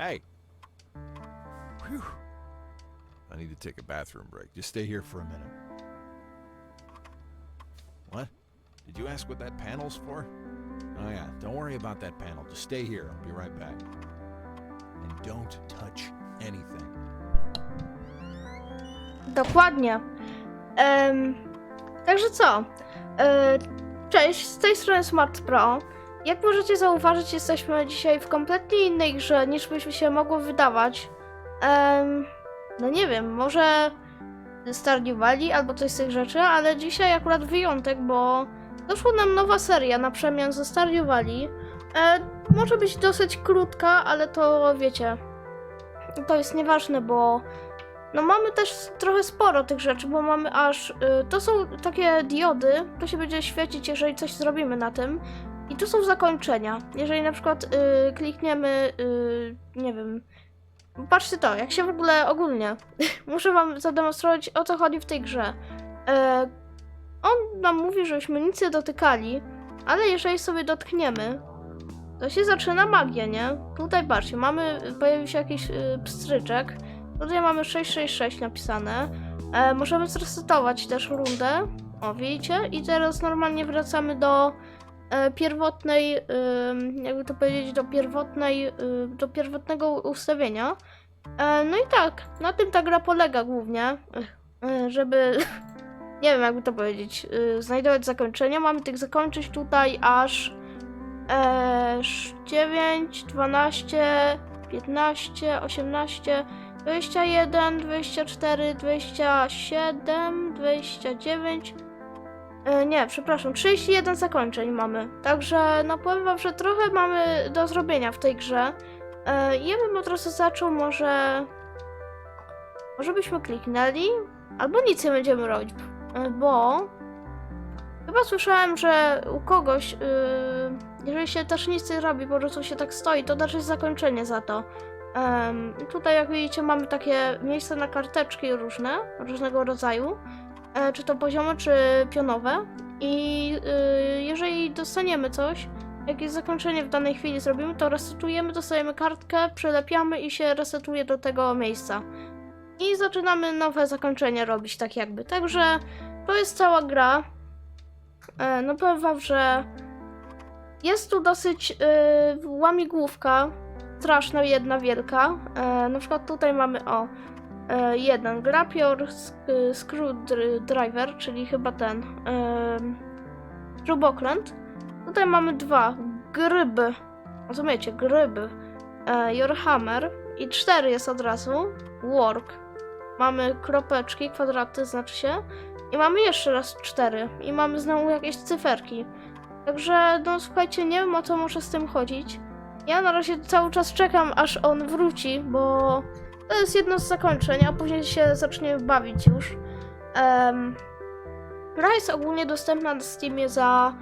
Hey. Whew. I need to take a bathroom break. Just stay here for a minute. What? Did you ask what that panel's for? Oh, yeah. Don't worry about that panel. Just stay here. I'll be right back. And don't touch anything. Dokładnie. Em, także co? E, cześć, z tej strony Smart Pro. Jak możecie zauważyć, jesteśmy dzisiaj w kompletnie innej grze niż byśmy się mogło wydawać. No nie wiem, może Stardew Valley albo coś z tych rzeczy, ale dzisiaj akurat wyjątek, bo doszła nam nowa seria na przemian ze Stardew Valley. E, może być dosyć krótka, ale to wiecie, to jest nieważne, bo no mamy też trochę sporo tych rzeczy, bo mamy aż. Y, to są takie diody, to się będzie świecić, jeżeli coś zrobimy na tym. I tu są zakończenia. Jeżeli na przykład y, klikniemy, y, nie wiem. Patrzcie to, jak się w ogóle ogólnie. Muszę wam zademonstrować o co chodzi w tej grze. E, on nam mówi, żebyśmy nic nie dotykali, ale jeżeli sobie dotkniemy, to się zaczyna magia, nie? Tutaj patrzcie, mamy, pojawił się jakiś y, pstryczek. Tutaj mamy 666 napisane. E, możemy zresetować też rundę. O, widzicie? I teraz normalnie wracamy do pierwotnej, ym, jakby to powiedzieć, do pierwotnej, y, do pierwotnego ustawienia. E, no i tak, na tym ta gra polega głównie, e, żeby, nie wiem jakby to powiedzieć, znajdować zakończenia. Mamy tych zakończyć tutaj aż e, 9, 12, 15, 18, 21, 24, 27, 29. E, nie, przepraszam, 31 zakończeń mamy. Także no powiem wam, że trochę mamy do zrobienia w tej grze. E, ja bym od razu zaczął może... Może byśmy kliknęli? Albo nic nie będziemy robić, e, bo... Chyba słyszałem, że u kogoś, yy, jeżeli się też nic nie robi, po prostu się tak stoi, to dasz zakończenie za to. Tutaj jak widzicie mamy takie miejsca na karteczki różne, różnego rodzaju, czy to poziome, czy pionowe i y, jeżeli dostaniemy coś, jakieś zakończenie w danej chwili zrobimy, to resetujemy, dostajemy kartkę, przylepiamy i się resetuje do tego miejsca. I zaczynamy nowe zakończenie robić, tak jakby. Także to jest cała gra. E, no powiem wam, że jest tu dosyć y, łamigłówka, straszna, jedna wielka. E, na przykład tutaj mamy o e, jeden grapior, screwdriver, czyli chyba ten e, śrubokręt. Tutaj mamy dwa gryby, rozumiecie, gryby, e, your hammer i cztery jest od razu work. Mamy kropeczki, kwadraty znaczy się i mamy jeszcze raz cztery i mamy znowu jakieś cyferki. Także no słuchajcie, nie wiem o co może z tym chodzić. Ja na razie cały czas czekam, aż on wróci, bo to jest jedno z zakończeń, a później się zaczniemy bawić już. Um, gra jest ogólnie dostępna na Steamie za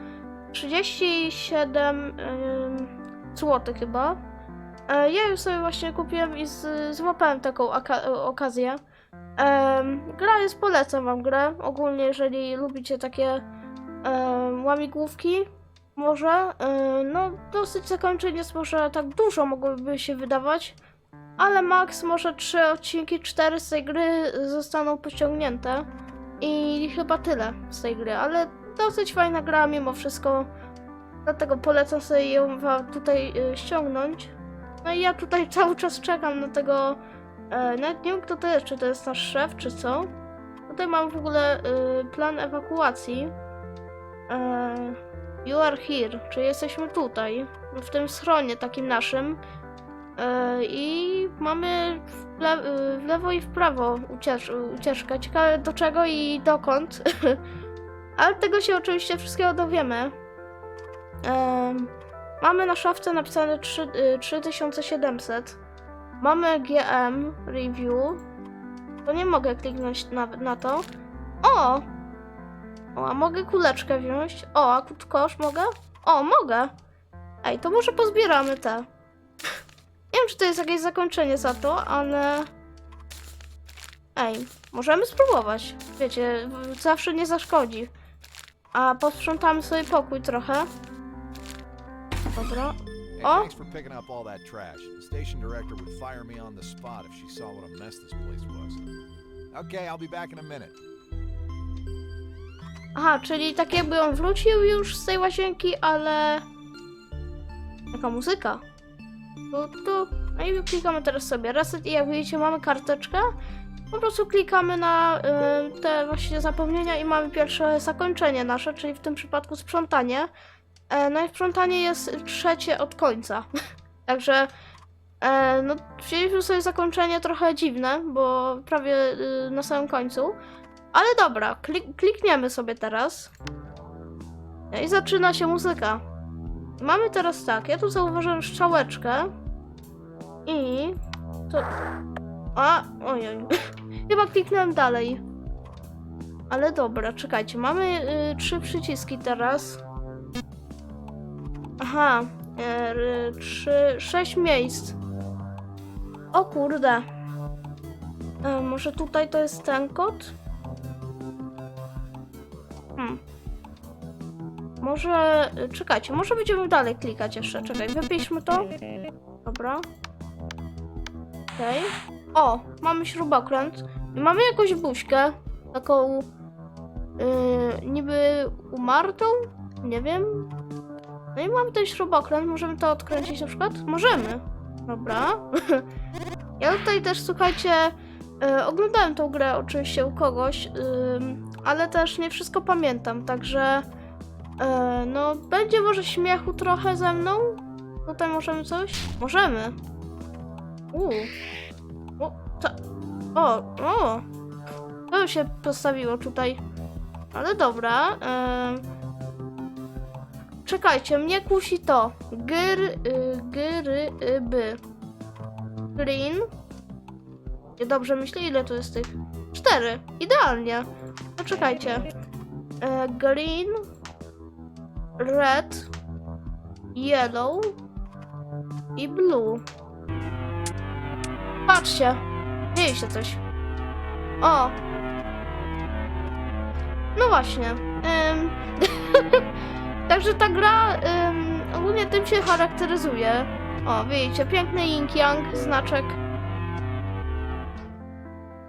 37 um, zł chyba. E, ja ją sobie właśnie kupiłem i z, złapałem taką oka- okazję. Em, gra jest, polecam wam grę. Ogólnie, jeżeli lubicie takie em, łamigłówki, może. e, no, dosyć zakończeń jest może tak dużo, mogłoby się wydawać. Ale max może trzy odcinki, cztery z tej gry zostaną pociągnięte. I chyba tyle z tej gry, ale dosyć fajna gra mimo wszystko. Dlatego polecam sobie ją tutaj e, ściągnąć. No i ja tutaj cały czas czekam na tego. E, nawet nie wiem kto to jest, czy to jest nasz szef, czy co. Tutaj mam w ogóle e, plan ewakuacji. E, you are here, czyli jesteśmy tutaj, w tym schronie takim naszym. E, I mamy w, le- e, w lewo i w prawo uciecz- ucieczkę. Ciekawe do czego i dokąd. Ale tego się oczywiście wszystkiego dowiemy. Em, mamy na szafce napisane 3, y, 3700. Mamy GM review. To nie mogę kliknąć na, na to. O! O, a mogę kuleczkę wziąć? O, a kosz mogę? O, mogę! Ej, to może pozbieramy te. Wiem, czy to jest jakieś zakończenie za to, ale... Ej, możemy spróbować. Wiecie, zawsze nie zaszkodzi. A posprzątamy sobie pokój trochę. Dobra. Hey, O! thanks for picking up all that trash. The station director would fire me on the spot if she saw what a mess this place was. Okay, I'll be back in a minute. Aha, czyli tak jakby on wrócił już z tej łazienki, ale... Jaka muzyka? Tu, tu. No i klikamy teraz sobie reset i jak widzicie mamy karteczkę. Po prostu klikamy na y, te właśnie zapomnienia i mamy pierwsze zakończenie nasze, czyli w tym przypadku sprzątanie. E, no i sprzątanie jest trzecie od końca. Także e, no, wzięliśmy sobie zakończenie trochę dziwne, bo prawie y, na samym końcu. Ale dobra, klik, klikniemy sobie teraz. No I zaczyna się muzyka. Mamy teraz tak, ja tu zauważyłem strzałeczkę. I... To... A, ojej. Chyba kliknąłem dalej. Ale dobra, czekajcie, mamy y, trzy przyciski teraz. Aha, y, trzy, sześć miejsc. O kurde. E, może tutaj to jest ten kod? Może. Czekajcie, może będziemy dalej klikać jeszcze. Czekaj, wypiszmy to. Dobra. Okej. O, mamy śrubokręt. I mamy jakąś buźkę. Taką. Yy, niby umartą? Nie wiem. No i mamy ten śrubokręt. Możemy to odkręcić na przykład? Możemy. Dobra. ja tutaj też, słuchajcie. E, oglądałem tą grę oczywiście u kogoś, ym, ale też nie wszystko pamiętam, także e, no będzie może śmiechu trochę ze mną. Tutaj możemy coś? Możemy. Uuu. O, co? O, o. To się postawiło tutaj. Ale dobra. em. czekajcie, mnie kusi to. Gyr, y, gyry, y, by. Green. Ja dobrze myślę, ile tu jest tych? Cztery. Idealnie. No czekajcie. E, green, red, yellow i blue. Patrzcie. Dzieje się coś. O. No właśnie. Ym. Także ta gra ym, ogólnie tym się charakteryzuje. O, widzicie, piękny yin yang, znaczek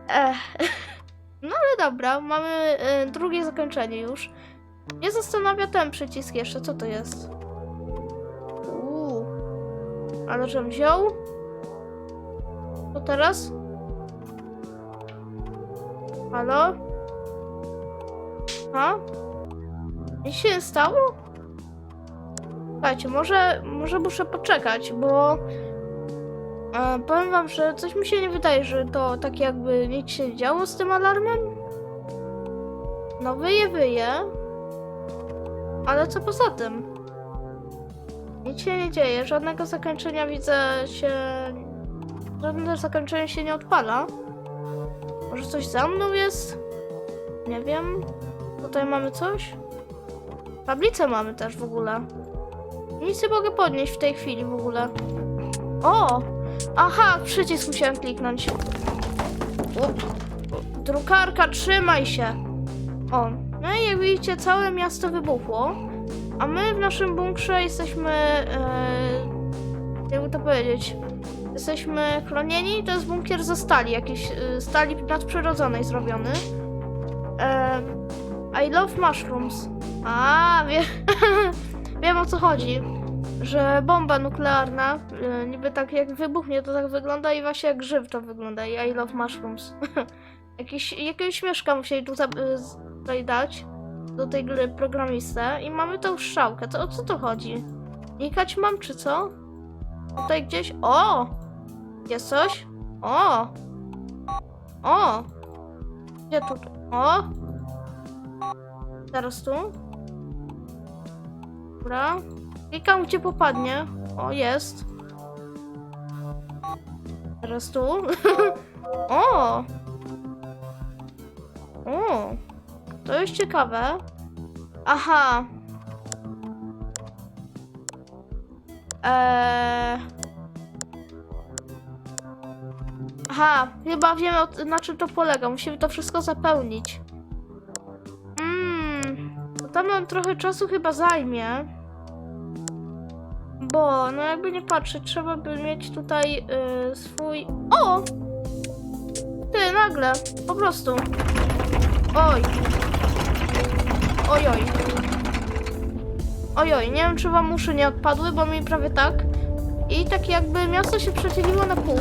Ech. No ale dobra, mamy y, drugie zakończenie już. Mnie zastanawia ten przycisk jeszcze, co to jest? Uuu. Ale żem wziął? To teraz? Halo? A? Nic się nie stało? Słuchajcie, może, może muszę poczekać, bo E, powiem wam, że coś mi się nie wydaje, że to tak jakby nic się nie działo z tym alarmem. No wyje, wyje. Ale co poza tym? Nic się nie dzieje, żadnego zakończenia widzę się... Żadne zakończenie się nie odpala. Może coś za mną jest? Nie wiem. Tutaj mamy coś? Tablicę mamy też w ogóle. Nic nie mogę podnieść w tej chwili w ogóle. O! Aha, przycisk musiałem kliknąć. Drukarka, trzymaj się. O, no i jak widzicie, całe miasto wybuchło. A my w naszym bunkrze jesteśmy. E, jakby to powiedzieć? Jesteśmy chronieni. To jest bunkier ze stali, jakiejś e, stali nadprzyrodzonej zrobiony. E, I love mushrooms. A, wie, wiem o co chodzi że bomba nuklearna, niby tak jak wybuchnie, to tak wygląda i właśnie jak grzyb to wygląda. I I love mushrooms. Jakiś, jakiegoś śmieszka musieli tu za- y, tutaj dać do tej gry programistę i mamy tą strzałkę. To o co to chodzi? Nikać mam czy co? Tutaj gdzieś. O! Jest coś? O! O! Gdzie tu? O! Teraz tu? Dobra. Klikam, gdzie popadnie. O, jest. Teraz tu. o! O! To jest ciekawe. Aha. Eee... Aha, chyba wiemy o- na czym to polega. Musimy to wszystko zapełnić. Mmm. To tam nam trochę czasu chyba zajmie. Bo, no jakby nie patrzeć, trzeba by mieć tutaj y, swój... O! Ty, nagle, po prostu. Oj. Oj, oj. Oj, oj, nie wiem czy wam uszy nie odpadły, bo mi prawie tak. I tak jakby miasto się przecieliło na pół.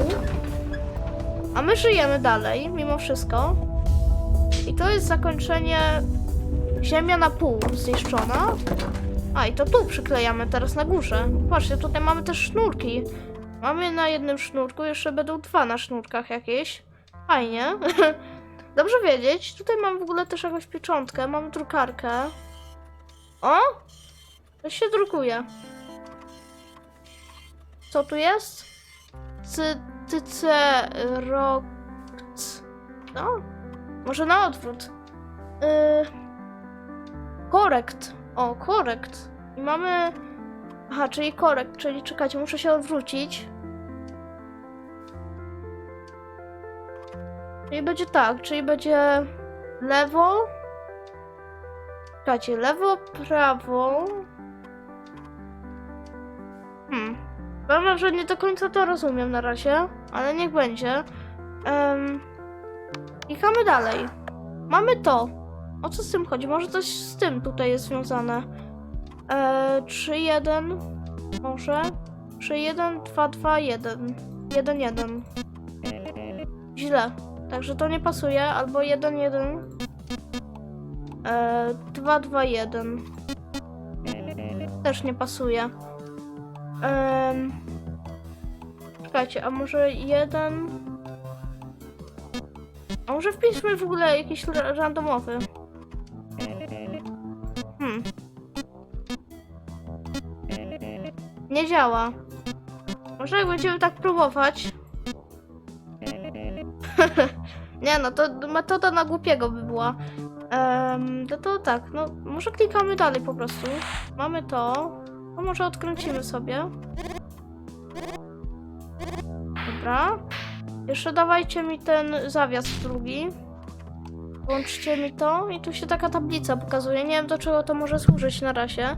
A my żyjemy dalej, mimo wszystko. I to jest zakończenie Ziemia na pół zniszczona. A i to tu przyklejamy teraz na górze. Patrzcie, tutaj mamy też sznurki. Mamy na jednym sznurku, jeszcze będą dwa na sznurkach jakieś. Fajnie. Dobrze wiedzieć. Tutaj mam w ogóle też jakąś pieczątkę, mam drukarkę. O! To się drukuje. Co tu jest? C, ty, c, rok, no? Może na odwrót. Yy, korekt. O, korekt. I mamy... Aha, czyli korekt, czyli czekajcie, muszę się odwrócić. Czyli będzie tak, czyli będzie lewo. Czekajcie, lewo, prawo. Hmm. Powiem, że nie do końca to rozumiem na razie, ale niech będzie. Um, klikamy dalej. Mamy to. O co z tym chodzi? Może coś z tym tutaj jest związane. Eee, 3, 1. Może? 3, 1, 2, 2, 1. 1, 1. Źle. Także to nie pasuje. Albo 1, 1. Eee, 2, 2, 1. Też nie pasuje. Eee, czekajcie, a może 1. A może wpiszmy w ogóle jakiś ra- randomowy. Hmm. Nie działa. Może jak będziemy tak próbować. Nie no, to metoda na głupiego by była. Um, to, to tak, no może klikamy dalej po prostu. Mamy to. To może odkręcimy sobie. Dobra. Jeszcze dawajcie mi ten zawias drugi. Włączcie mi to i tu się taka tablica pokazuje. Nie wiem do czego to może służyć na razie.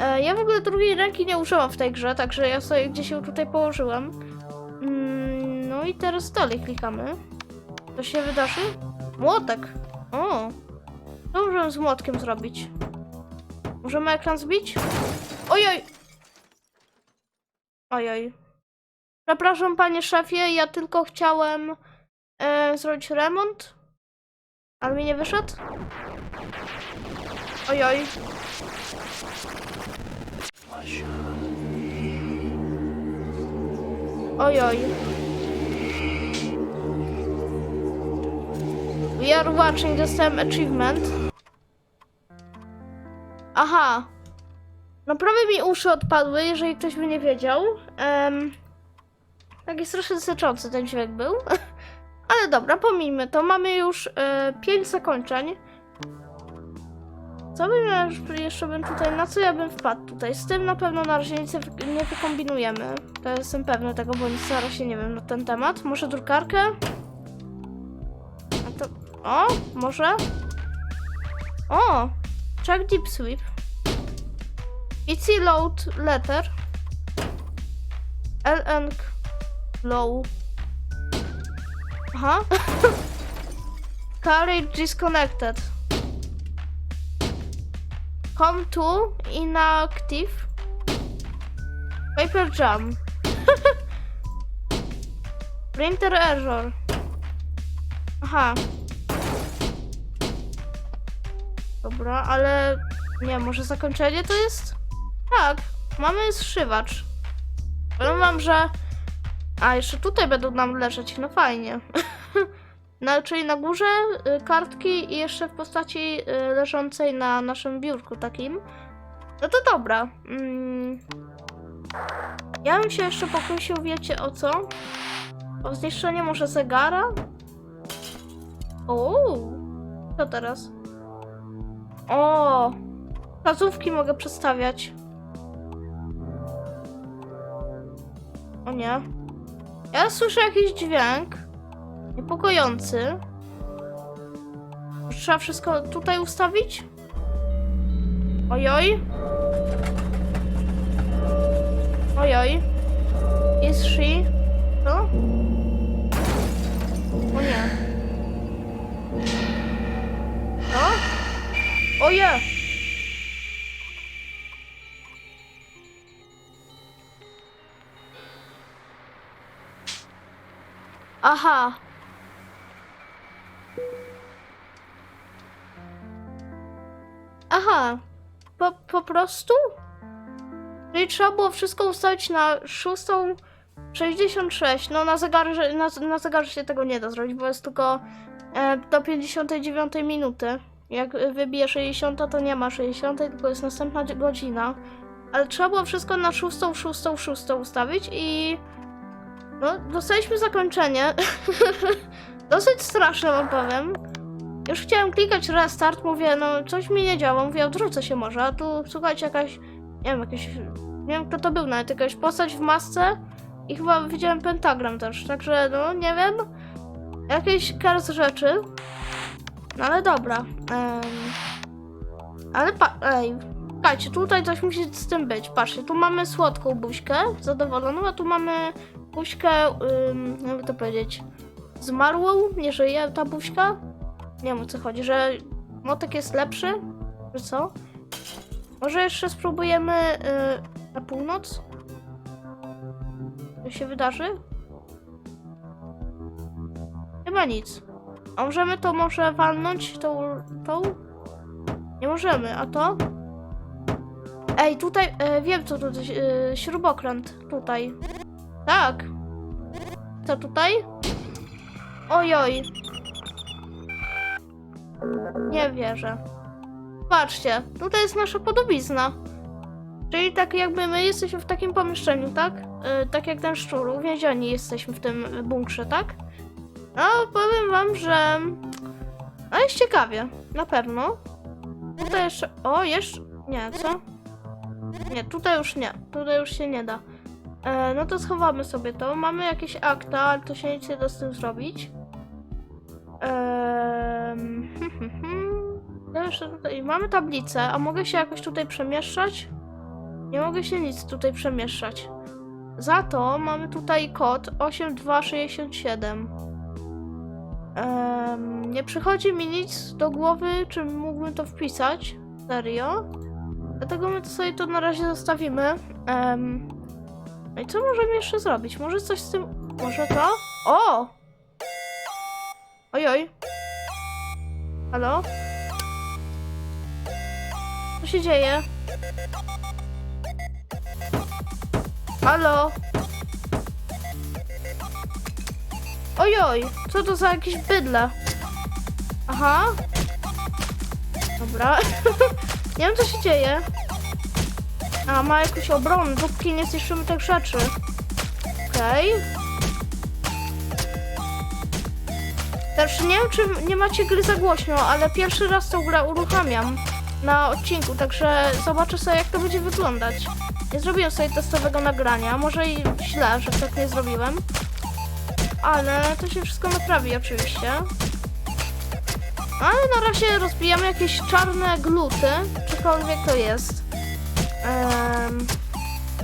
E, ja w ogóle drugiej ręki nie użyłam w tej grze, także ja sobie gdzieś ją tutaj położyłem. Mm, no i teraz dalej klikamy. To się wydarzy? Młotek. O. Co możemy z młotkiem zrobić? Możemy ekran zbić? Ojoj! Ojoj. Przepraszam, panie szefie, ja tylko chciałem e, zrobić remont. Ale mi nie wyszedł? Ojoj. Ojoj. We are watching the same achievement. Aha. No prawie mi uszy odpadły, jeżeli ktoś by nie wiedział. Um, taki strasznie syczący ten dźwięk był. Ale dobra, pomijmy to. Mamy już e, 5 zakończeń. Co bym jeszcze bym tutaj, na co ja bym wpadł tutaj? Z tym na pewno na razie nic nie wykombinujemy. To jestem pewny tego, bo nic na razie nie wiem na ten temat. Może drukarkę? O, może? O! Check deep sweep. Easy load letter. LN low. Aha. Carriage disconnected. Come to inactive. Paper jam. Printer error. Aha. Dobra, ale nie, może zakończenie to jest? Tak, mamy zszywacz. Powiem wam, że a, jeszcze tutaj będą nam leżeć, no fajnie. No, czyli na górze y, kartki i jeszcze w postaci y, leżącej na naszym biurku takim. No to dobra. Mm. Ja bym się jeszcze pokusił, wiecie o co? O zniszczenie może zegara? O, Co teraz? O! Placówki mogę przestawiać. O nie. Ja słyszę jakiś dźwięk. Niepokojący. Trzeba wszystko tutaj ustawić? Ojoj. Ojoj. Is she? No? O nie. O! Aha. Aha. Po, po prostu? Czyli trzeba było wszystko ustawić na 6.66. No na zegarze, na, na zegarze się tego nie da zrobić, bo jest tylko e, do 59 minuty. Jak wybije 60, to nie ma 60, tylko jest następna godzina. Ale trzeba było wszystko na 6, 6, 6 ustawić i... No, dostaliśmy zakończenie. Dosyć straszne, wam powiem. Już chciałem klikać restart, mówię, no coś mi nie działa, mówię, odwrócę się może, a tu słuchajcie, jakaś, nie wiem, jakaś, nie wiem kto to był nawet, jakaś postać w masce i chyba widziałem pentagram też, także no, nie wiem, jakieś kars rzeczy, no ale dobra, em, ale pa, ej, słuchajcie, tutaj coś musi z tym być, patrzcie, tu mamy słodką buźkę, zadowoloną, a tu mamy buźkę, ym, jakby to powiedzieć, zmarłą, nie żyje ta buźka, nie wiem o co chodzi, że motek jest lepszy? Że co? Może jeszcze spróbujemy y, na północ? Co się wydarzy? Chyba nic. A możemy to może walnąć tą, tą? Nie możemy, a to? Ej, tutaj, e, wiem co tutaj, e, śrubokręt, tutaj. Tak. Co tutaj? Ojoj. Nie wierzę. Patrzcie, tutaj jest nasza podobizna. Czyli tak jakby my jesteśmy w takim pomieszczeniu, tak? Yy, tak jak ten szczur, uwięzieni jesteśmy w tym bunkrze, tak? No, powiem wam, że... No jest ciekawie, na pewno. Tutaj jeszcze... O, jeszcze... Nie, co? Nie, tutaj już nie. Tutaj już się nie da. E, no to schowamy sobie to. Mamy jakieś akta, ale to się nic nie da z tym zrobić. Hmm. No jeszcze tutaj mamy tablicę, a mogę się jakoś tutaj przemieszczać? Nie mogę się nic tutaj przemieszczać. Za to mamy tutaj kod 8267. Ehm, nie przychodzi mi nic do głowy, czy mógłbym to wpisać. Serio? Dlatego my to sobie to na razie zostawimy. Em, no i co możemy jeszcze zrobić? Może coś z tym... Może to? O! Ojoj. Halo? Co się dzieje? Halo? Ojoj, co to za jakieś bydle? Aha. Dobra. nie wiem co się dzieje. A, ma jakąś obronę, dopóki nie zniszczymy tych rzeczy. Okej. Znaczy nie wiem, czy nie macie gry za głośno, ale pierwszy raz tą grę uruchamiam na odcinku, także zobaczę sobie, jak to będzie wyglądać. Nie zrobiłem sobie testowego nagrania, może i źle, że tak nie zrobiłem. Ale to się wszystko naprawi oczywiście. Ale na razie rozbijamy jakieś czarne gluty, czykolwiek to jest.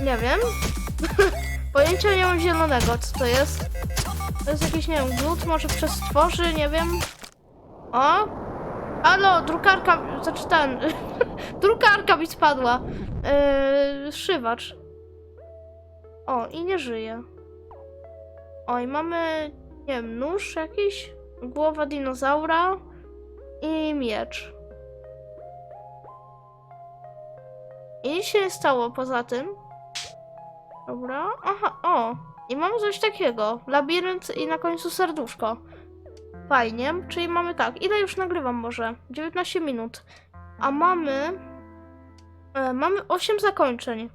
Nie wiem. Pojęcia nie mam zielonego, co to jest. To jest jakiś, nie wiem, glut, może przez stworzy, nie wiem. O! Halo, drukarka, znaczy ten, drukarka mi spadła. Yy, szywacz. O, i nie żyje. Oj, mamy, nie wiem, nóż jakiś, głowa dinozaura i miecz. I nic się nie stało poza tym. Dobra, aha, o. I mamy coś takiego. Labirynt i na końcu serduszko. Fajnie, czyli mamy tak. Ile już nagrywam może? 19 minut. A mamy... E, mamy 8 zakończeń.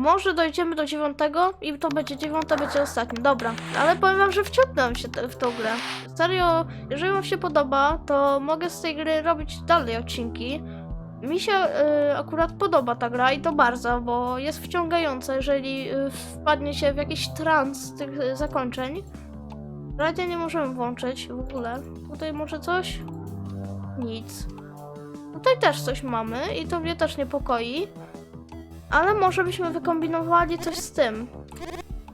Może dojdziemy do dziewiątego i to będzie dziewiąte, będzie ostatnie. Dobra, ale powiem wam, że wciągnąłem się te, w tą grę. Serio, jeżeli wam się podoba, to mogę z tej gry robić dalej odcinki. Mi się y, akurat podoba ta gra i to bardzo, bo jest wciągająca, jeżeli y, wpadnie się w jakiś trans tych y, zakończeń. Radia nie możemy włączyć w ogóle. Tutaj może coś? Nic. Tutaj też coś mamy i to mnie też niepokoi. Ale może byśmy wykombinowali coś z tym.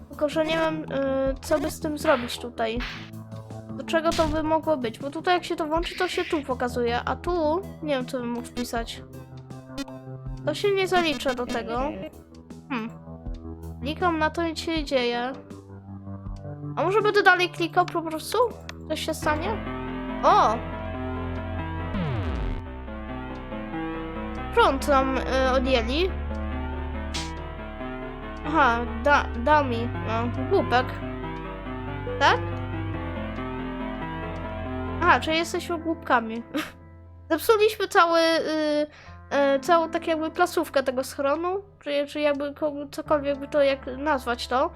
Tylko, że nie wiem, y, co by z tym zrobić tutaj. Do czego to by mogło być? Bo tutaj jak się to włączy, to się tu pokazuje, a tu nie wiem, co bym mógł wpisać. To się nie zalicza do tego. Hmm. Klikam na to, nic się nie dzieje. A może będę dalej klikał po prostu? Coś się stanie? O! Prąd nam y, odjęli. Aha, da, dał mi no, głupek. Tak? Aha, czyli jesteśmy głupkami. Zepsuliśmy cały, y, y, całą tak jakby placówkę tego schronu, czy, czy jakby ko- cokolwiek by to jak nazwać to.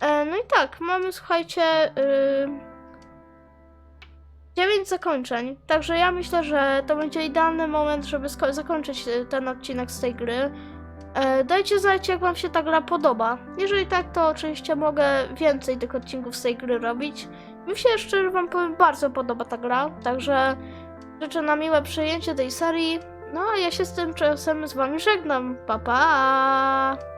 E, no i tak, mamy słuchajcie y, 9 zakończeń, także ja myślę, że to będzie idealny moment, żeby zakończyć y, ten odcinek z tej gry. E, dajcie znać, jak wam się ta gra podoba. Jeżeli tak, to oczywiście mogę więcej tych odcinków z tej gry robić. Mi się szczerze wam powiem, bardzo podoba ta gra, także życzę na miłe przyjęcie tej serii. No a ja się z tym czasem z wami żegnam. Pa pa!